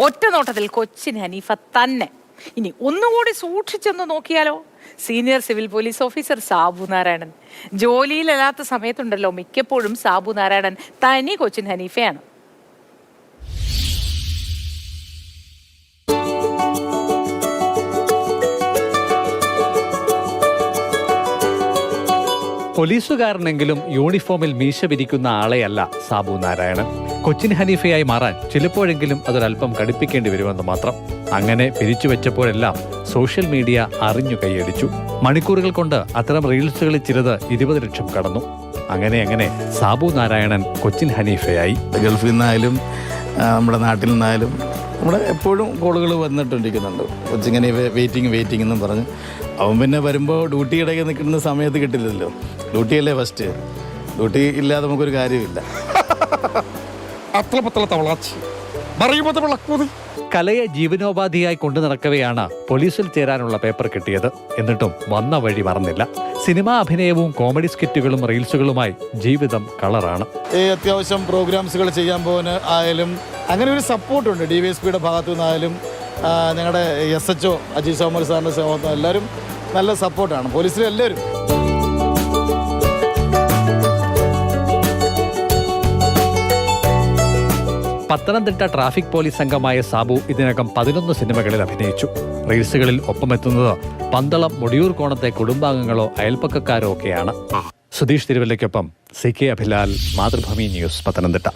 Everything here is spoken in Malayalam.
ഒറ്റ നോട്ടത്തിൽ കൊച്ചിൻ ഹനീഫ തന്നെ. ഇനി ഒന്നുകൂടി സൂക്ഷിച്ചൊന്ന് നോക്കിയാലോ? Senior civil police officer Sabu Narayanan. ജോലിയിലല്ലാത്ത സമയത്തുണ്ടല്ലോ മിക്കപ്പോഴും സാബു നാരായണൻ തനി കൊച്ചിൻ ഹനീഫയാണ്. പോലീസുകാരനെങ്കിലും യൂണിഫോമിൽ മീശ വിരിക്കുന്ന ആളെയല്ല സാബു നാരായണൻ. കൊച്ചിൻ ഹനീഫയായി മാറാൻ ചിലപ്പോഴെങ്കിലും അതൊരല്പം കടുപ്പിക്കേണ്ടി വരുമെന്ന് മാത്രം അങ്ങനെ പിരിച്ചു വെച്ചപ്പോഴെല്ലാം സോഷ്യൽ മീഡിയ അറിഞ്ഞു കൈയടിച്ചു. മണിക്കൂറുകൾ കൊണ്ട് അത്തരം റീൽസുകളിൽ ചിലത് ഇരുപത് ലക്ഷം കടന്നു. അങ്ങനെ അങ്ങനെ സാബു നാരായണൻ കൊച്ചിൻ ഹനീഫയായി. ഗൾഫിൽ നിന്നായാലും നമ്മുടെ നാട്ടിൽ നിന്നായാലും നമ്മുടെ എപ്പോഴും കോളുകൾ വന്നിട്ടിരിക്കുന്നുണ്ട് കൊച്ചിങ്ങനെ വെയിറ്റിംഗ് വെയിറ്റിംഗ് എന്നും പറഞ്ഞ്. അവൻ പിന്നെ വരുമ്പോൾ ഡ്യൂട്ടി ഇടയ്ക്ക് നിൽക്കുന്ന സമയത്ത് കിട്ടില്ലല്ലോ. ഡ്യൂട്ടിയല്ലേ ഫസ്റ്റ് ഡ്യൂട്ടി ഇല്ലാതെ നമുക്കൊരു കാര്യമില്ല തവളാച്ചി. വിളക്കൂതി. കലയെ ജീവനോപാധിയായി കൊണ്ടു നടക്കവെയാണ് പോലീസിൽ ചേരാനുള്ള പേപ്പർ കിട്ടിയത്. എന്നിട്ടും വന്ന വഴി മറന്നില്ല. സിനിമാ അഭിനയവും കോമഡി സ്കിറ്റുകളും റീൽസുകളുമായി ജീവിതം കളറാണ്. ഈ അത്യാവശ്യം പ്രോഗ്രാംസുകൾ ചെയ്യാൻ പോകുന്ന ആയാലും അങ്ങനെ ഒരു സപ്പോർട്ടുണ്ട്. ഡി വി എസ് പിയുടെ ഭാഗത്തു നിന്നായാലും ഞങ്ങളുടെ S H O Ajeesh Somal സാറിന്റെ ഭാഗത്തുനിന്ന് എല്ലാവരും നല്ല സപ്പോർട്ടാണ്. പോലീസിലെ എല്ലാവരും പത്തനംതിട്ട ട്രാഫിക് പോലീസ് അംഗമായ സാബു ഇതിനകം പതിനൊന്ന് സിനിമകളിൽ അഭിനയിച്ചു. റീൽസുകളിൽ ഒപ്പമെത്തുന്നത് പന്തളം മുടിയൂർ കോണത്തെ കുടുംബാംഗങ്ങളോ അയൽപ്പക്കക്കാരോ ഒക്കെയാണ്. Sudheesh തിരുവല്ലയ്ക്കൊപ്പം C K Abhilal Mathrubhumi news Pathanamthitta.